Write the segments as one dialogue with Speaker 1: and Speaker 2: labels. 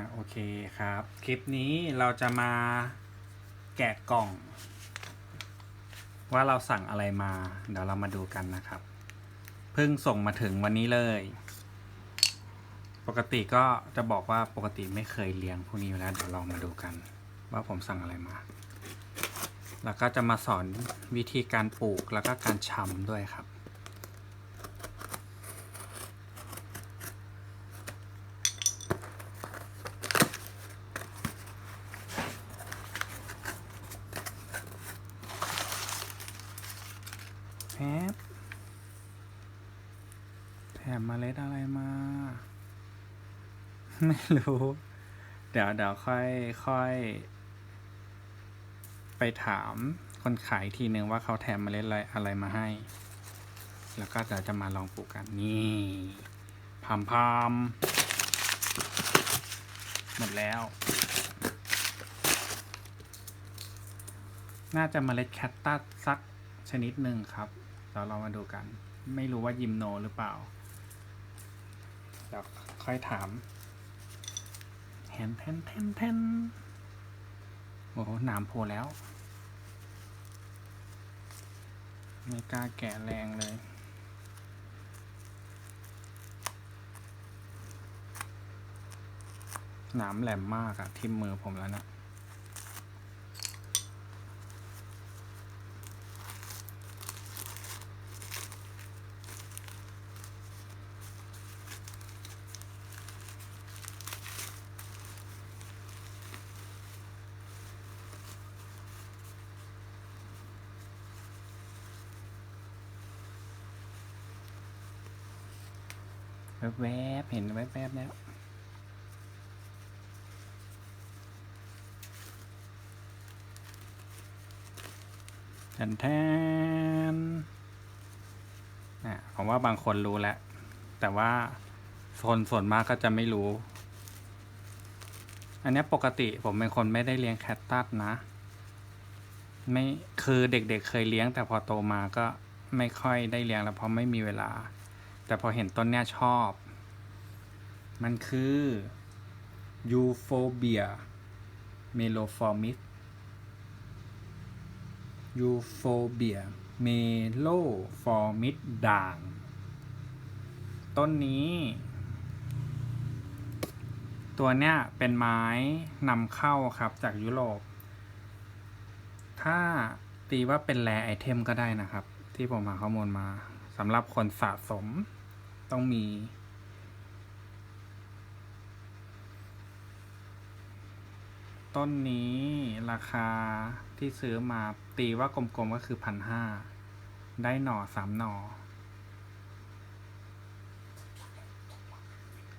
Speaker 1: ะโอเคครับ คลิปนี้เราจะมาแกะกล่อง ว่าเราสั่งอะไรมา เดี๋ยวเรามาดูกันนะครับ เพิ่งส่งมาถึงวันนี้เลย ปกติก็จะบอกว่าปกติไม่เคยเลี้ยงพวกนี้อยู่แล้วเดี๋ยวลองมาดูกัน ว่าผมสั่งอะไรมา แล้วก็จะมาสอนวิธีการปลูกแล้วก็การชำด้วยครับ แป๊บแถมเมล็ดอะไรมา ไม่รู้ เดี๋ยวเดี๋ยวค่อยค่อย ไปถามคนขายทีนึงว่าเขาแถมเมล็ดอะไรอะไรมาให้ แล้วก็เดี๋ยวจะมาลองปลูกกันนี่พามพามหมดแล้ว น่าจะเมล็ดแคตตัสสักชนิดหนึ่งครับ เดี๋ยวเรามาดูกัน ไม่รู้ว่ายิมโนหรือเปล่าเดี๋ยวค่อยถามแทนแทนแทนแทนโอ้โหหนามโผล่แล้ว ไม่กล้าแกะแรงเลยหนามแหลมมากอะทิ่มมือผมแล้วนะ แวบๆเห็นแวบๆแล้วแทนแทนอะผมว่าบางคนรู้แล้ว แต่ว่าคนส่วนมากก็จะไม่รู้ อันนี้ปกติผมเป็นคนไม่ได้เลี้ยงแคตตัสนะ ไม่ คือเด็กๆเเคยเลี้ยงแต่พอโตมาก็ไม่ค่อยได้เลี้ยงแล้วเพราะไม่มีเวลา แต่พอเห็นต้นเนี้ยชอบ มันคือยูโฟเบียเมโลฟอร์มิสยูโฟเบียเมโลฟอร์มิสด่าง ต้นนี้ ตัวเนี้ยเป็นไม้นำเข้าครับจากยุโรป ถ้าตีว่าเป็นแรไอเทมก็ได้นะครับ ที่ผมหาข้อมูลมาสำหรับคนสะสม ต้องมี ต้นนี้ราคาที่ซื้อมาตีว่ากลมๆก็คือพันห้าได้หน่อสามหน่อ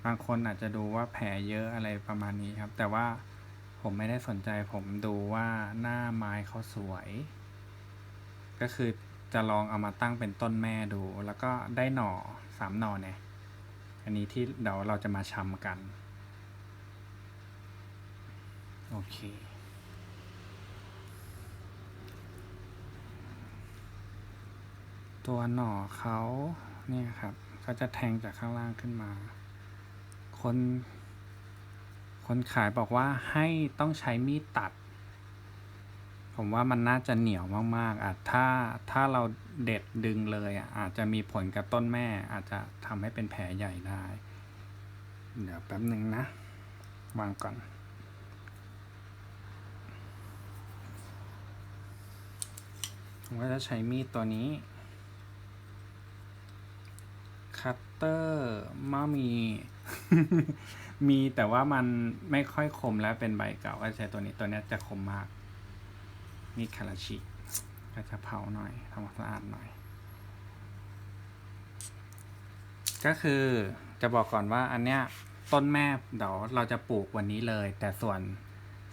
Speaker 1: บางคนอาจจะดูว่าแผลเยอะอะไรประมาณนี้ครับ แต่ว่าผมไม่ได้สนใจผมดูว่าหน้าไม้เขาสวย ก็คือจะลองเอามาตั้งเป็นต้นแม่ดู แล้วก็ได้หน่อ สามหน่อเนี่ยอันนี้ที่เดี๋ยวเราจะมาชำกัน โอเคตัวหน่อเขาเนี่ยครับเขาจะแทงจากข้างล่างขึ้นมา คน คนขายบอกว่าให้ต้องใช้มีดตัด ผมว่ามันน่าจะเหนียวมากๆอะถ้าถ้าเราเด็ดดึงเลยอะอาจจะมีผลกับต้นแม่ อาจจะทำให้เป็นแผลใหญ่ได้ เดี๋ยวแป๊บหนึ่งนะ วางก่อน ผมก็จะใช้มีดตัวนี้ คัตเตอร์มามี มีแต่ว่ามันไม่ค่อยคมแล้วเป็นใบเก่าก็ใช้ตัวนี้ตัวนี้จะคมมาก มีคาราชิก็จะเผาหน่อยทำความสะอาดหน่อย ก็คือจะบอกก่อนว่าอันเนี้ยต้นแม่เดี๋ยวเราจะปลูกวันนี้เลย แต่ส่วน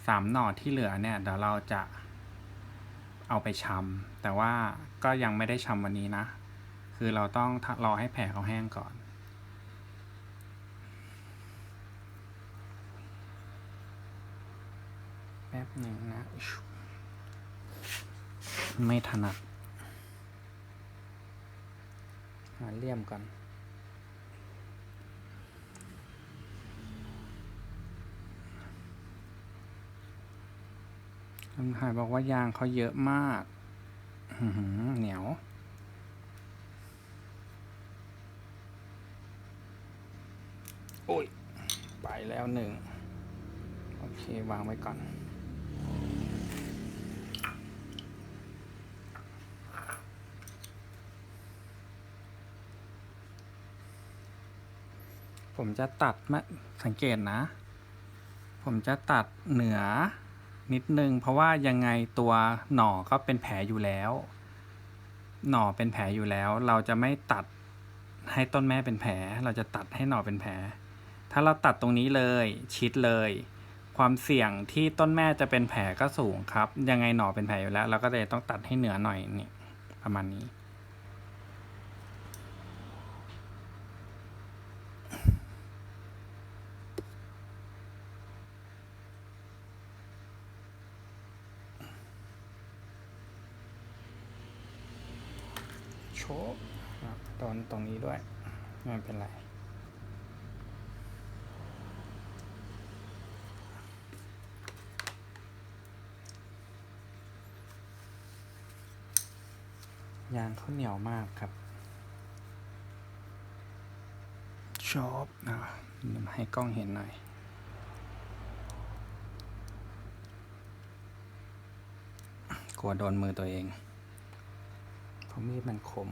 Speaker 1: สามหน่อที่เหลือเนี่ยเดี๋ยวเราจะเอาไปชำแต่ว่าก็ยังไม่ได้ชำวันนี้นะ คือเราต้องรอให้แผลเขาแห้งก่อนแป๊บหนึ่งนะ ไม่ถนัด หาเลี่ยมกันลุงหายบอกว่ายางเขาเยอะมาก เหนียวโอ้ย ไปแล้วหนึ่ง โอเค วางไว้ก่อน ผมจะตัดมาสังเกตนะ ผมจะตัดเหนือนิดนึง เพราะว่ายังไงตัวหน่อก็เป็นแผลอยู่แล้ว หน่อเป็นแผลอยู่แล้ว เราจะไม่ตัดให้ต้นแม่เป็นแผล เราจะตัดให้หน่อเป็นแผล ถ้าเราตัดตรงนี้เลยชิดเลย ความเสี่ยงที่ต้นแม่จะเป็นแผลก็สูงครับ ยังไงหน่อเป็นแผลอยู่แล้ว เราก็เลยต้องตัดให้เหนือหน่อยนี่ประมาณนี้ โชบตอนตรงนี้ด้วย ไม่เป็นไร ยางเขาเหนียวมากครับ ชอบนะให้กล้องเห็นหน่อยกลัวโดนมือตัวเอง เพราะมีดมันคม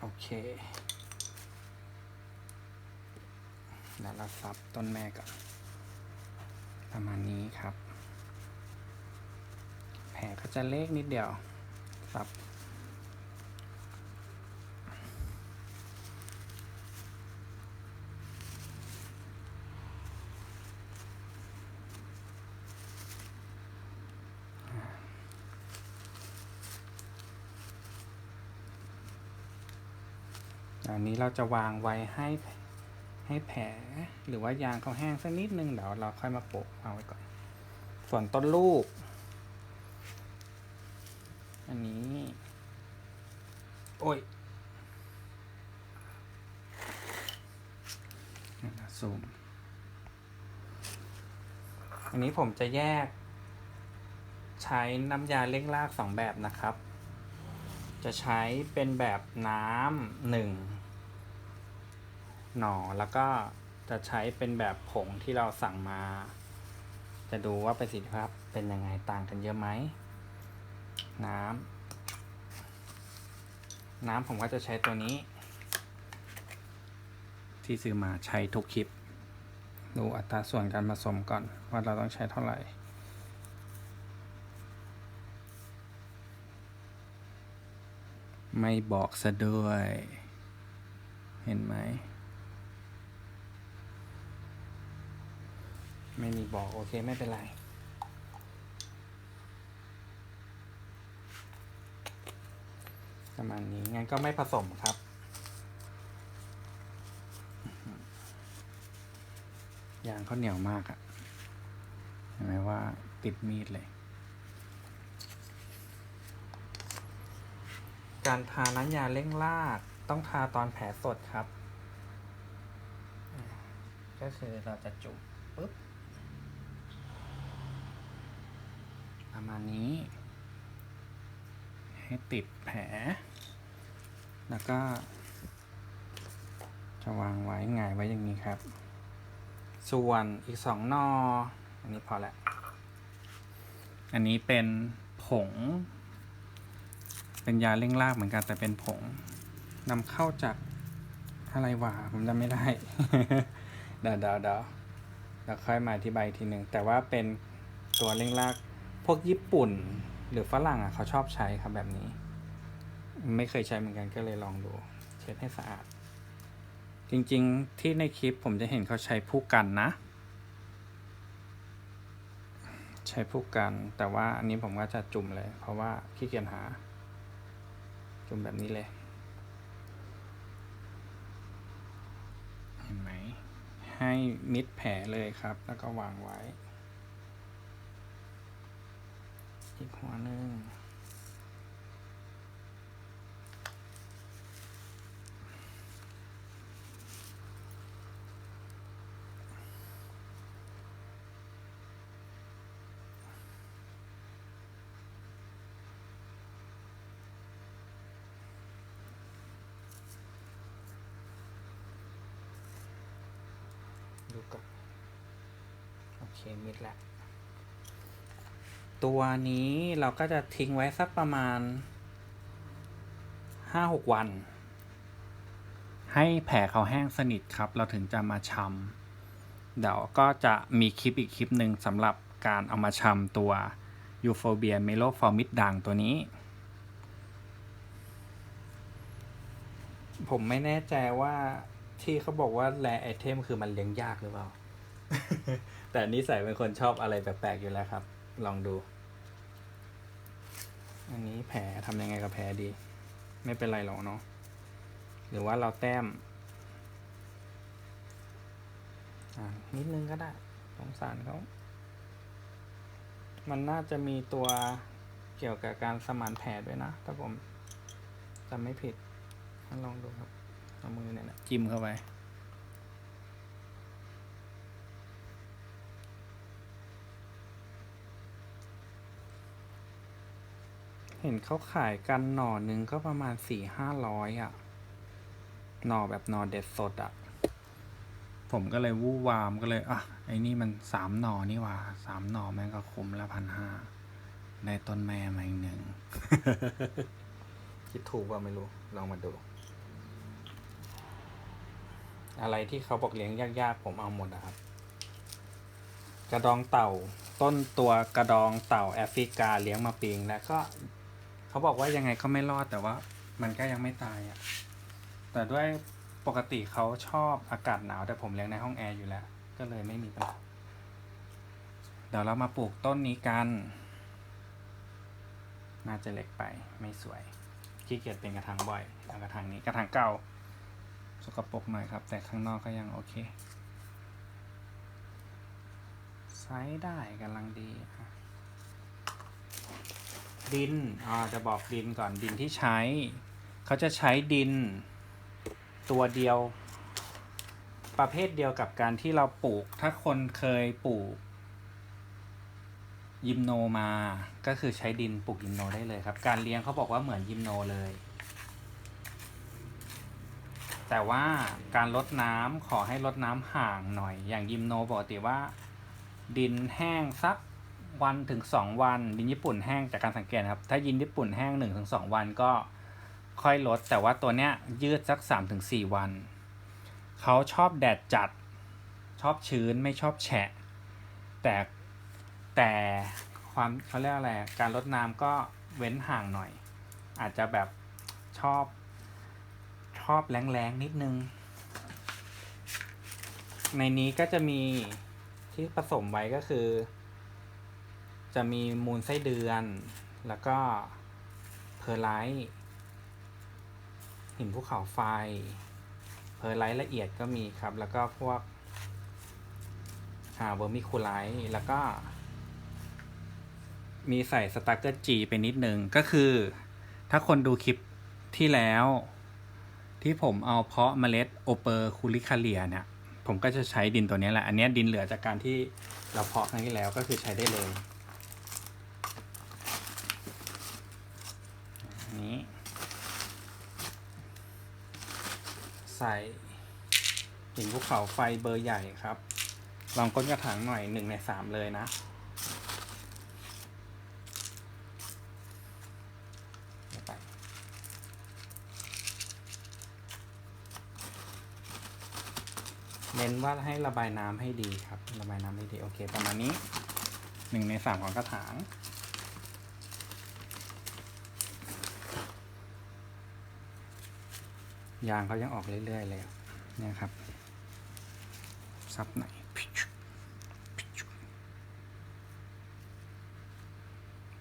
Speaker 1: โอเคแล้วเราซับต้นแม่ก่อนประมาณนี้ครับ แผลก็จะเล็กนิดเดียวซับ อันนี้เราจะวางไว้ให้ให้แผลหรือว่ายางเขาแห้งสักนิดนึงเดี๋ยวเราค่อยมาโปะวาไว้ก่อน ส่วนต้นลูก อันนี้ โอ้ยนี่นะซูมอันนี้ผมจะแยก ใช้น้ำยาเล่งรากสองแบบนะครับ จะใช้เป็นแบบน้ำหนึ่ง หน่อแล้วก็จะใช้เป็นแบบผงที่เราสั่งมา จะดูว่าประสิทธิภาพเป็นยังไงต่างกันเยอะไหม น้ำน้ำผมก็จะใช้ตัวนี้ ที่ซื้อมาใช้ทุกคลิป ดูอัตราส่วนการผสมก่อนว่าเราต้องใช้เท่าไหร่ไม่บอกซะด้วย เห็นไหม ไม่มีบอกโอเคไม่เป็นไร ประมาณนี้งั้นก็ไม่ผสมครับ ยางเขาเหนียวมากอะเห็นไหมว่าติดมีดเลย การทาน้ำยาเร่งรากต้องทาตอนแผลสดครับ ก็คือเราจะจุ่มปุ๊บ ประมาณนี้ ให้ติดแผล แล้วก็ จะวางไว้หงายไว้อย่างนี้ครับ ส่วนอีกสองนอ อันนี้พอแล้วอันนี้เป็นผง เป็นยาเร่งรากเหมือนกันแต่เป็นผงนำเข้าจากอะไรวะผมจำไม่ได้เดาเดาเดาแล้วค่อยมาอธิบายทีหนึ่งแต่ว่าเป็นตัวเร่งราก วกญี่ปุ่น หรือฝรั่งอะเขาชอบใช้ครับแบบนี้ ไม่เคยใช้เหมือนกันก็เลยลองดู เช็ดให้สะอาด จริงๆที่ในคลิปผมจะเห็นเขาใช้ผู้กันนะ ใช้ผู้กัน แต่ว่าอันนี้ผมก็จะจุ่มเลย เพราะว่าขี้เกียจหา จุ่มแบบนี้เลยเห็นไหมให้มิดแผลเลยครับ แล้วก็วางไว้ อีกหัวหนึ่งดูก่อนโอเคมิดแล้ว ตัวนี้เราก็จะทิ้งไว้สักประมาณห้าหกวัน ให้แผลเขาแห้งสนิทครับ เราถึงจะมาชำเดี๋ยวก็จะมีคลิปอีกคลิปหนึ่งสำหรับการเอามาชำตัวยูโฟเบียเมโลฟอร์มิดด่างตัวนี้ ผมไม่แน่ใจว่าที่เขาบอกว่าแรไอเทมคือมันเลี้ยงยากหรือเปล่า แต่นิสัยเป็นคนชอบอะไรแปลกๆอยู่แล้วครับ ลองดู อันนี้แผลทำยังไงกับแผลดี ไม่เป็นไรหรอกเนาะหรือว่าเราแต้มนิดนึงก็ได้สงสารเขา มันน่าจะมีตัวเกี่ยวกับการสมานแผลด้วยนะ ถ้าผมจำไม่ผิดลองดูครับ เอามือเนี่ยนะจิ้มเข้าไป เห็นเขาขายกันหน่อหนึ่งก็ประมาณสี่ห้าร้อยอะ หน่อแบบหน่อเด็ดสดอะ ผมก็เลยวู่วามก็เลยอะไอ้นี่มันสามหน่อนี่หว่าสามหน่อแม่งก็คุ้มละพันห้าได้ต้นแม่มาอีกหนึ่ง คิดถูกว่าไม่รู้ ลองมาดู อะไรที่เขาบอกเลี้ยงยากๆ ผมเอาหมดนะครับ กระดองเต่า ต้นตัวกระดองเต่าแอฟริกาเลี้ยงมาปีงแล้วก็ เขาบอกว่ายังไงก็ไม่รอดแต่ว่า มันก็ยังไม่ตายอะ่ะ แต่ด้วยปกติเขาชอบอากาศหนาว แต่ผมเลี้ยงในห้องแอร์อยู่แล้ว ก็เลยไม่มีปัญหาเดี๋ยวเรามาปลูกต้นนี้กัน น่าจะเล็กไปไม่สวยขี้เกียจเป็นกระถางบ่อยเอากระถางนี้กระถางเก่าสกปรกหน่อยครับ แต่ข้างนอกก็ยังโอเคใช้ได้กำลังดีอะ ดินอ่าจะบอกดินก่อนดินที่ใช้ เขาจะใช้ดิน ตัวเดียว ประเภทเดียวกับการที่เราปลูก ถ้าคนเคยปลูก ยิมโนมา ก็คือใช้ดินปลูกยิมโนได้เลยครับ การเลี้ยงเขาบอกว่าเหมือนยิมโนเลย แต่ว่าการลดน้ำขอให้ลดน้ำห่างหน่อย อย่างยิมโนปกติว่า ดินแห้งสัก วันถึงสองวันดินญี่ปุ่นแห้งจากการสังเกตครับ ถ้ายินญี่ปุ่นแห้งหนึ่งถึงสองวันก็ค่อยลด แต่ว่าตัวเนี้ยยืดสักสามถึงสี่วัน เขาชอบแดดจัด ชอบชื้นไม่ชอบแฉะ แต่แต่ความเขาเรียกอะไร การลดน้ำก็เว้นห่างหน่อย อาจจะแบบชอบชอบแรงๆนิดนึง ในนี้ก็จะมีที่ผสมไว้ก็คือ จะมีมูลไส้เดือน แล้วก็เพอร์ไลท์หินภูเขาไฟ เพอร์ไลท์ละเอียดก็มีครับ แล้วก็พวกอ่าเวอร์มิคูไลท์แล้วก็ มีใส่สตาร์เกอร์จีไปนิดนึง ก็คือ ถ้าคนดูคลิปที่แล้ว ที่ผมเอาเพาะเมล็ดโอเปอร์คูลิคาเลียเนี่ยผมก็จะใช้ดินตัวนี้แหละ อันนี้ดินเหลือจากการที่เราเพาะครั้งที่แล้วก็คือใช้ได้เลย นี้ ใส่หินภูเขาไฟเบอร์ใหญ่ครับ ลองก้นกระถางหน่อยหนึ่งในสามเลยนะ เน้นว่าให้ระบายน้ำให้ดีครับ ระบายน้ำให้ดี โอเค ประมาณนี้หนึ่งในสามของกระถาง ยางเขายังออกเรื่อยๆเลยเนี่ยครับ ซับไหน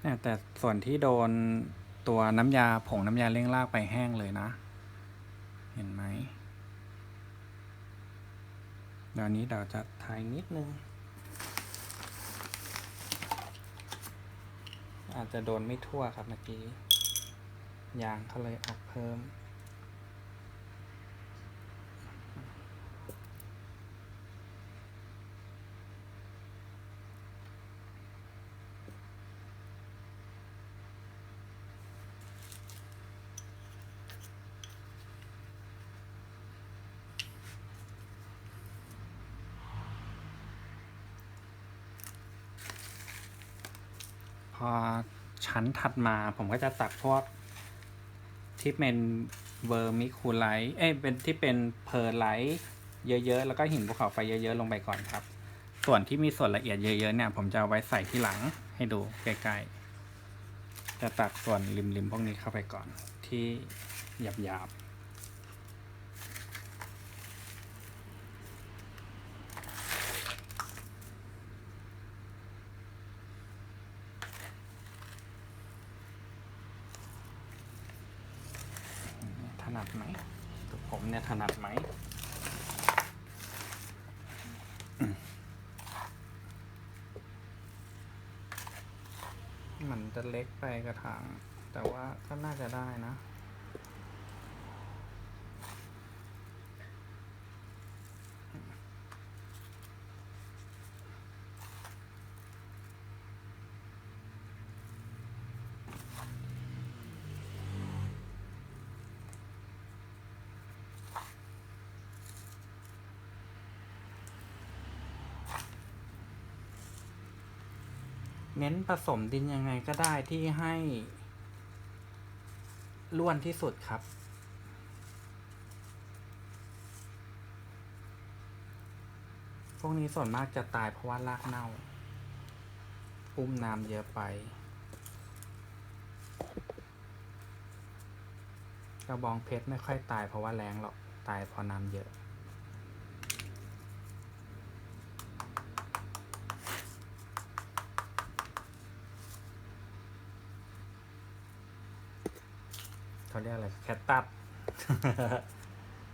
Speaker 1: เนี่ยแต่ส่วนที่โดนตัวน้ำยาผงน้ำยาเร่งรากไปแห้งเลยนะ เห็นไหมเดี๋ยวนี้เราจะถ่ายนิดนึง อาจจะโดนไม่ทั่วครับเมื่อกี้ ยางเขาเลยออกเพิ่ม ชั้นถัดมา ผมก็จะตักพวกที่เป็นเวอร์มิคูไลท์เอ้ยเป็นที่เป็นเพอร์ไลท์เยอะๆ แล้วก็หินภูเขาไฟเยอะๆ ลงไปก่อนครับ ส่วนที่มีส่วนละเอียดเยอะๆ เนี่ย ผมจะเอาไว้ใส่ที่หลังให้ดูใกล้ๆ จะตักส่วนริมๆ พวกนี้เข้าไปก่อนที่หยาบๆ ถนัดไหมตัวผมเนี่ยถนัดไหม มันจะเล็ก ไปกระถางแต่ว่าก็น่าจะได้นะ เน้นผสมดินยังไงก็ได้ที่ให้ล้วนที่สุดครับ พวกนี้ส่วนมากจะตายเพราะว่ารากเน่า อุ้มน้ำเยอะไป กระบองเพชรไม่ค่อยตายเพราะว่าแรงหรอก ตายเพราะน้ำเยอะ เขาเรียกอะไรแคตตัส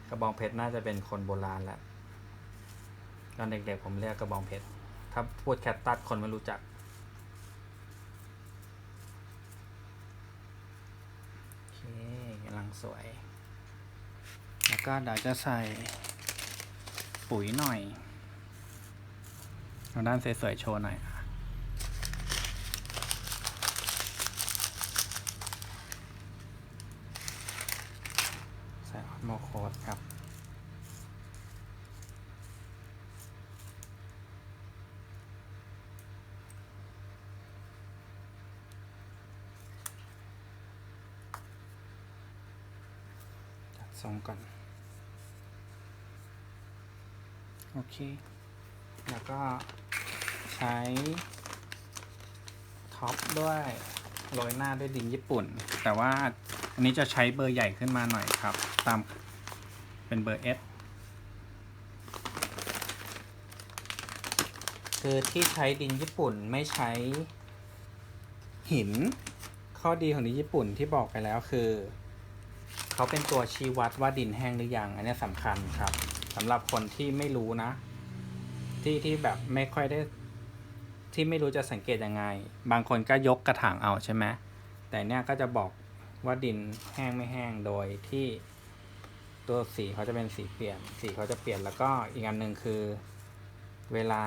Speaker 1: กระบองเพชรน่าจะเป็นคนโบราณแหละตอนเด็กๆผมเรียกกระบองเพชรถ้าพูดแคตตัสคนไม่รู้จัก โอเคกำลังสวย แล้วก็เดี๋ยวจะใส่ปุ๋ยหน่อยเอาด้านสวยๆโชว์หน่อยอะ ใส่ออโมโคดครับ จัดทรง ก่อน โอเค แล้วก็ใช้ท็อปด้วยโรยหน้าด้วยดินญี่ปุ่น แต่ว่าอันนี้จะใช้เบอร์ใหญ่ขึ้นมาหน่อยครับ ตามเป็นเบอร์ S คือที่ใช้ดินญี่ปุ่นไม่ใช้หิน ข้อดีของดินญี่ปุ่นที่บอกไปแล้วคือ เขาเป็นตัวชี้วัดว่าดินแห้งหรือยัง อันนี้สำคัญครับสำหรับคนที่ไม่รู้นะ ที่ที่แบบไม่ค่อยได้ ที่ไม่รู้จะสังเกตยังไง บางคนก็ยกกระถางเอาใช่ไหมแต่เนี่ยก็จะบอกว่าดินแห้งไม่แห้งโดยที่ตัวสีเขาจะเป็นสีเปลี่ยน สีเขาจะเปลี่ยนแล้วก็อีกอันหนึ่งคือ เวลา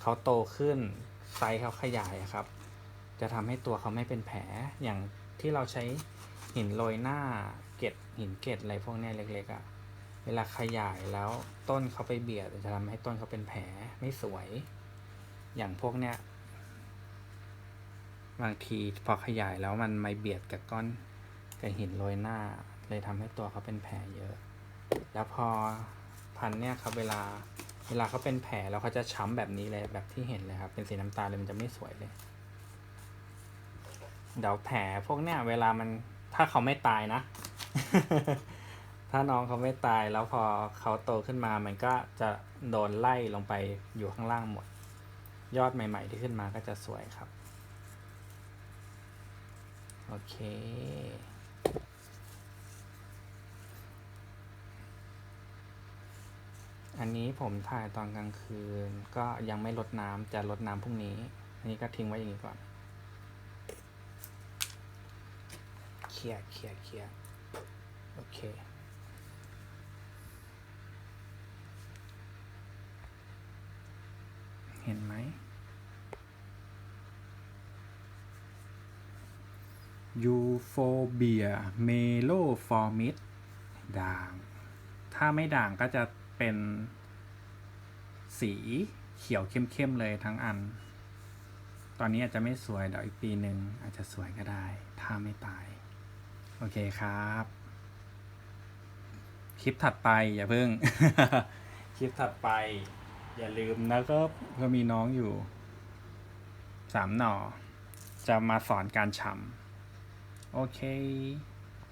Speaker 1: เขาโตขึ้นไซส์เขาขยายครับ จะทำให้ตัวเขาไม่เป็นแผลอย่างที่เราใช้ หินโรยหน้าเกล็ดหินเกล็ดอะไรพวกนี้เล็กๆอะ่ะเวลาขยายแล้วต้นเขาไปเบียดจะทำให้ต้นเขาเป็นแผลไม่สวย อย่างพวกเนี้ยบางทีพอขยายแล้วมันไม่เบียดกับก้อนกับหินโรยหน้า เลยทำให้ตัวเขาเป็นแผลเยอะ แล้วพอพันเนี่ยครับเวลาเวลาเขาเป็นแผลแล้วเขาจะช้ำแบบนี้เลยแบบที่เห็นเลยครับ เป็นสีน้ำตาลเลยมันจะไม่สวยเลย เดี๋ยวแผลพวกเนี้ยเวลามัน ถ้าเขาไม่ตายนะ ถ้าน้องเขาไม่ตายแล้วพอเขาโตขึ้นมามันก็จะโดนไล่ลงไปอยู่ข้างล่างหมด ยอดใหม่ ๆ ที่ขึ้นมาก็จะสวยครับ โอเคอันนี้ผมถ่ายตอนกลางคืนก็ยังไม่ลดน้ำจะลดน้ำพรุ่งนี้ อันนี้ก็ทิ้งไว้อย่างนี้ก่อน เคลียร์เคลียร์เคลียร์โอเคเห็นไหม ยูโฟเบียเมโลฟอร์มิดด่าง ถ้าไม่ด่างก็จะเป็นสีเขียวเข้มๆเลยทั้งอัน ตอนนี้อาจจะไม่สวยเดี๋ยวอีกปีหนึ่งอาจจะสวยก็ได้ ถ้าไม่ตาย โอเคครับ คลิปถัดไปอย่าเพิ่ง คลิปถัดไป อย่าลืมนะครับก็มีน้องอยู่สามหน่อ จะมาสอนการชำโอเค